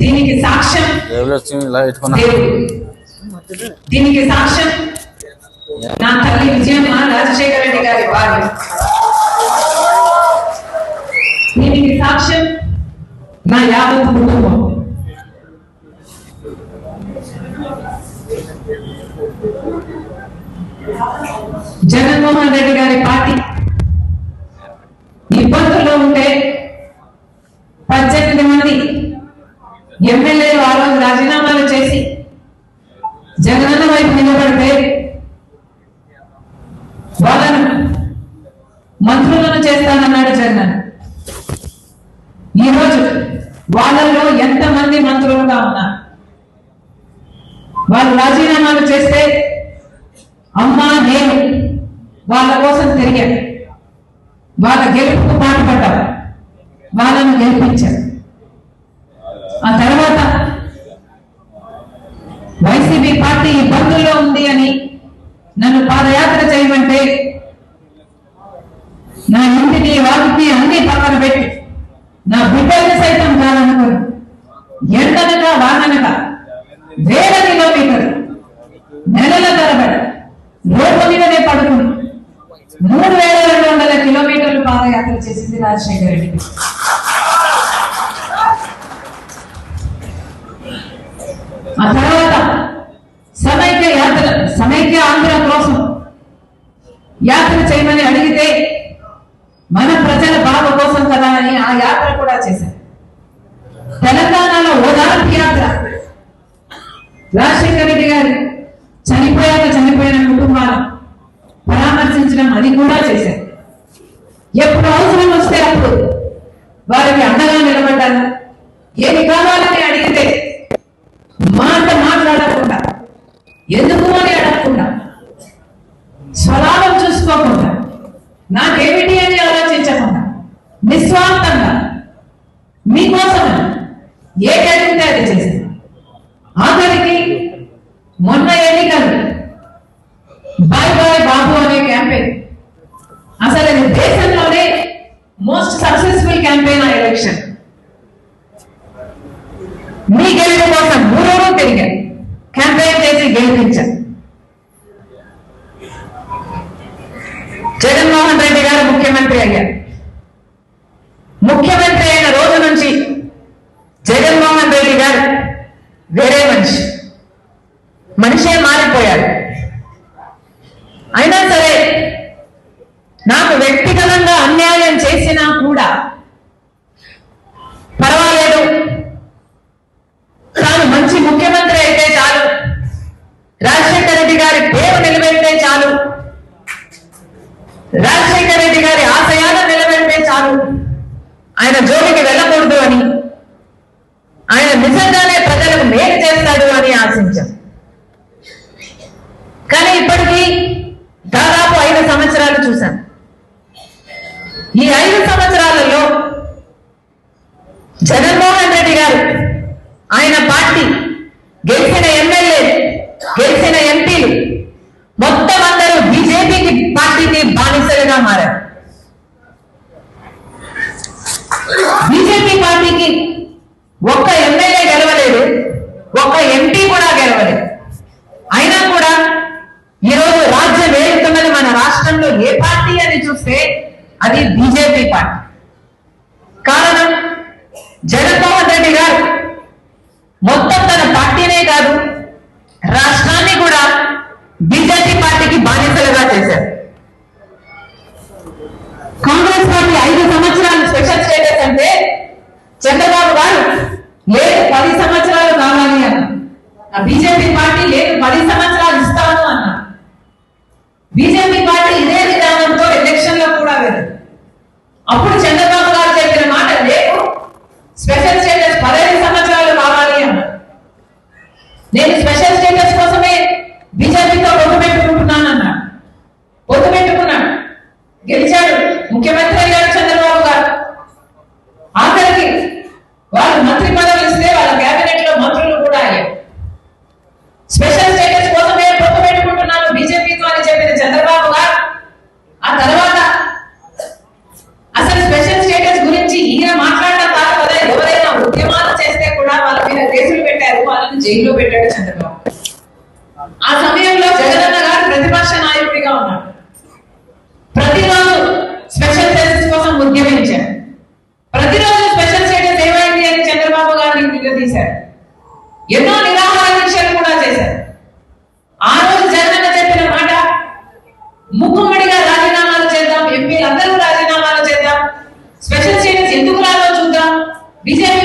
దీనికి సాక్ష్యం జేబులో వచ్చి ఇలా పెట్టుకున్నా దేవుడు దీనికి సాక్ష్యం నా తల్లి విజయమ్మ రాజశేఖర రెడ్డి గారి భార్య దీనికి సాక్ష్యం నా యావత్ కుటుంబం జగన్మోహన్ రెడ్డి గారి పార్టీ ఇబ్బందుల్లో ఉంటే పద్దెనిమిది మంది ఎమ్మెల్యేలు ఆ రోజు రాజీనామాలు చేసి జగనన్న వైపు నిలబడితే వాళ్ళను మంత్రులను చేస్తానన్నాడు జగన్ ఈరోజు వాళ్ళలో ఎంతమంది మంత్రులుగా ఉన్నారు? వాళ్ళు రాజీనామాలు చేస్తే అమ్మా నేను వాళ్ళ కోసం తిరిగాను. వాళ్ళ గెలుపుకు పాటుపడ్డా వాళ్ళను గెలిపించారు ఆ తర్వాత వైసీపీ పార్టీ ఇబ్బందుల్లో ఉంది అని నన్ను పాదయాత్ర చేయమంటే రాజకీయ అన్ని పక్కన పెట్టి నా బిడ్డల్ని సైతం కాదనుకోరు. ఎండనక వాననక వేల కిలోమీటర్ నెలల తరబడి రోడ్డు మీదనే పడుకుని మూడు వేల రెండు వందల కిలోమీటర్లు పాదయాత్ర చేసింది రాజశేఖర రెడ్డి. ఆ తర్వాత సమైక్య యాత్ర సమైక్య ఆంధ్ర కోసం యాత్ర చేయమని అడిగితే మన ప్రజల బాధ కోసం కదా అని ఆ యాత్ర కూడా చేశారు. తెలంగాణలో ఓదార్పు యాత్ర. రాజశేఖర రెడ్డి గారు చనిపోయాక చనిపోయిన కుటుంబాలు పరామర్శించడం అది కూడా చేశారు. ఎప్పుడు అవసరం వస్తే అప్పుడు వారికి అండగా నిలబడ్డారు. ఏమి కావాలని అడిగితే మాట మాట్లాడకుండా ఎందుకు అని అడగకుండా స్వలాభం చూసుకోకుండా నాకేమిటి నిస్వార్థంగా మీకోసం ఏ అడిగితే అది చేసింది ఆఖరికి మొన్న ఎన్నికలు బాయ్ బాయ్ బాబు అనే క్యాంపెయిన్. అసలు ఇది దేశంలోనే మోస్ట్ సక్సెస్ఫుల్ క్యాంపెయిన్ ఆ ఎలక్షన్ మీ గెలుపు కోసం మూడోడు తిరిగారు క్యాంపెయిన్ చేసి గెలిపించారు జగన్మోహన్ రెడ్డి గారు ముఖ్యమంత్రి అయ్యారు. ముఖ్యమంత్రి అయిన రోజు నుంచి జగన్మోహన్ రెడ్డి గారు వేరే మనిషి. మనిషే మారిపోయాడు. అయినా సరే నాకు వ్యక్తిగతంగా అన్యాయం చేసినా కూడా పర్వాలేదు. తాను మంచి ముఖ్యమంత్రి అయితే చాలు. రాజశేఖర్ జోలికి వెళ్ళకూడదు అని. ఆయన నిజంగానే ప్రజలకు మేలు చేస్తాడు అని ఆశించాం. కానీ ఇప్పటికీ దాదాపు ఐదు సంవత్సరాలు చూశాం. ఈ ఐదు సంవత్సరాలలో జగన్మోహన్ రెడ్డి గారు ఆయన పార్టీ గెలిచి ఎమ్మెల్యే గెలిచిన ఎంపీలు మొత్తం అందరూ బీజేపీకి పార్టీకి బానిసలుగా మారారు బీజేపీ పార్టీకి ఒక్క ఎమ్మెల్యే గెలవలేదు ఒక్క ఎంపీ కూడా గెలవలేదు అయినా కూడా ఈరోజు రాజ్యం ఏలుతున్నది మన రాష్ట్రంలో ఏ పార్టీ అని చూస్తే అది బీజేపీ పార్టీ కారణం జగన్మోహన్ రెడ్డి గారు మొత్తం తన పార్టీనే కాదు రాష్ట్రాన్ని కూడా బీజేపీ పార్టీకి బాధ్యతలుగా చేశారు. కాంగ్రెస్ పార్టీ ఐదు సంవత్సరాలు స్పెషల్ స్టేటస్ అంటే చంద్రబాబు గారు లేదు పది సంవత్సరాలు కావాలి అన్న. ఆ బీజేపీ పార్టీ లేదు పది సంవత్సరాలు ఇస్తాను అన్న. బీజేపీ పార్టీ ఇదే విధానంతో ఎలక్షన్లో కూడా వెళ్ళదు అప్పుడు చంద్ర గారు చెప్పిన మాట లేదు స్పెషల్ స్టేటస్ పదహైదు సంవత్సరాలు కావాలి అన్న నేను స్పెషల్ స్టేటస్ కోసమే బీజేపీతో పొత్తు పెట్టుకుంటున్నాను అన్నాడు పొత్తు పెట్టుకున్నాడు గెలిచాడు. ముఖ్యమంత్రి అయ్యాడు చంద్రబాబు గారు. ఆఖరికి వాళ్ళు మంత్రి పదవులు ఇస్తే వాళ్ళ కేబినెట్లో మంత్రులు కూడా అయ్యారు. స్పెషల్ స్టేటస్ కోసమే పొత్తు పెట్టుకుంటున్నాను బీజేపీతో అని చెప్పిన చంద్రబాబు గారు. ఆ తర్వాత అసలు స్పెషల్ స్టేటస్ గురించి ఈయన మాట్లాడిన తర్వాత ఎవరైనా ఉద్యమాలు చేస్తే కూడా వాళ్ళ మీద కేసులు పెట్టారు వాళ్ళని జైల్లో పెట్టాడు చంద్రబాబు. ఆ సమయంలో జగనన్న గారు ప్రతిపక్ష నాయకుడిగా ఉన్నాడు ప్రతిరోజు స్పెషల్ స్టేటస్ కోసం ఉద్యమించారు. ప్రతిరోజు స్పెషల్ స్టేటస్ ఏమైంది అని చంద్రబాబు గారిని నిలదీశారు ఎన్నో నిరాహార దీక్షలు కూడా చేశారు. ఆ రోజు జగన్ చెప్పిన మాట ముక్కుమ్మడిగా రాజీనామాలు చేద్దాం ఎంపీలు అందరూ రాజీనామాలు చేద్దాం. స్పెషల్ స్టేటస్ ఎందుకు రాదో చూద్దాం. బీజేపీ